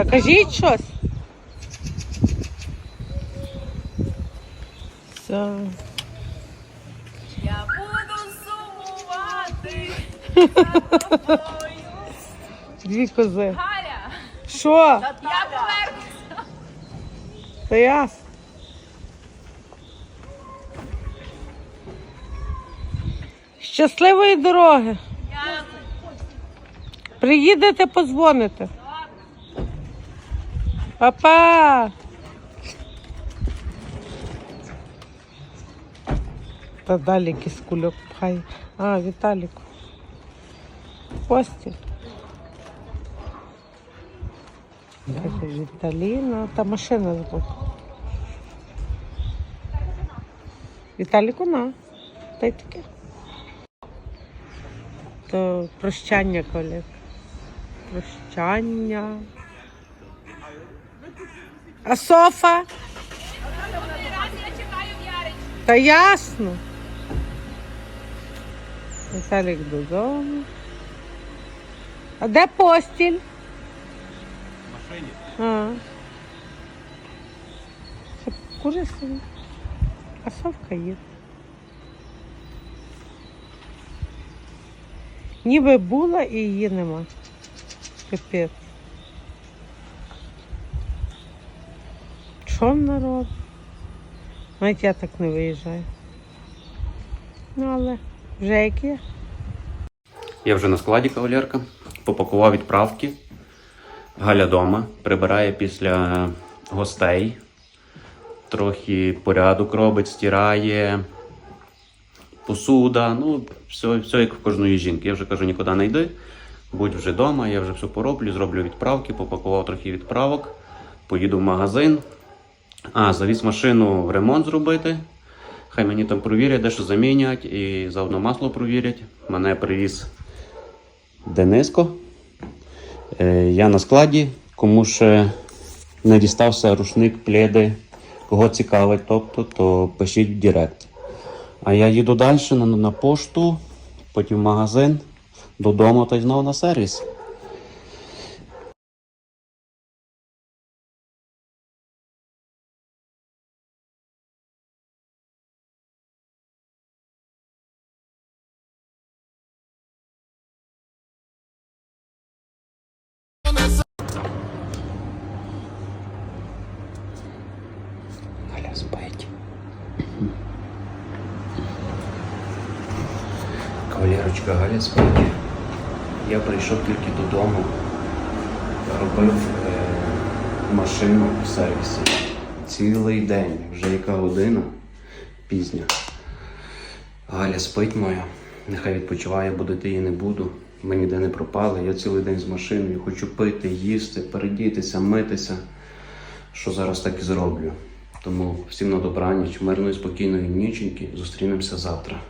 Та кажіть щось. Все. Я буду сумувати за тобою. Дві кози. Галя, Що? я повернуся. Та ясно. Щасливої дороги. Приїдете, позвоните. Папа. Та далі якийсь кульок пхає. А, Віталіку. Каже, Віталіна, та машина збоку. Віталіку на. Та й таке. То прощання, колег. Прощання. А Софа? Та ясно. Віталік додому. А де постіль? В машині. А. Це кури собі. А совка є. Ніби була і її нема. Капець. Вона робить? Навіть я так не виїжджаю. Ну, але вже як є. Я вже на складі кавалерка. Попакував відправки. Галя дома. Прибирає після гостей. Трохи порядок робить, стирає. Посуда. Ну, все, все як в кожної жінки. Я вже кажу, нікуди не йди. Будь вже вдома, я вже все пороблю, зроблю відправки, попакував трохи відправок, поїду в магазин. А, завіз машину в ремонт зробити. Хай мені там провірять, дещо замінять і заодно масло провірять. Мене привіз Дениско. Е, я на складі, кому ще не дістався рушник, пледи, кого цікавить, тобто, то пишіть в Директ. А я їду далі на, на пошту, потім в магазин, додому та знову на сервіс. Кавалерочка Галя спить. Я прийшов тільки додому. Робив е, машину в сервісі. Цілий день, вже яка година пізня. Галя спить моя. Нехай відпочиває, будити її не буду. Ми ніде не пропали. Я цілий день з машиною. Хочу пити, їсти, передітися, митися. Що зараз так і зроблю. Тому всім на добраніч, мирної, спокійної ніченьки. Зустрінемося завтра.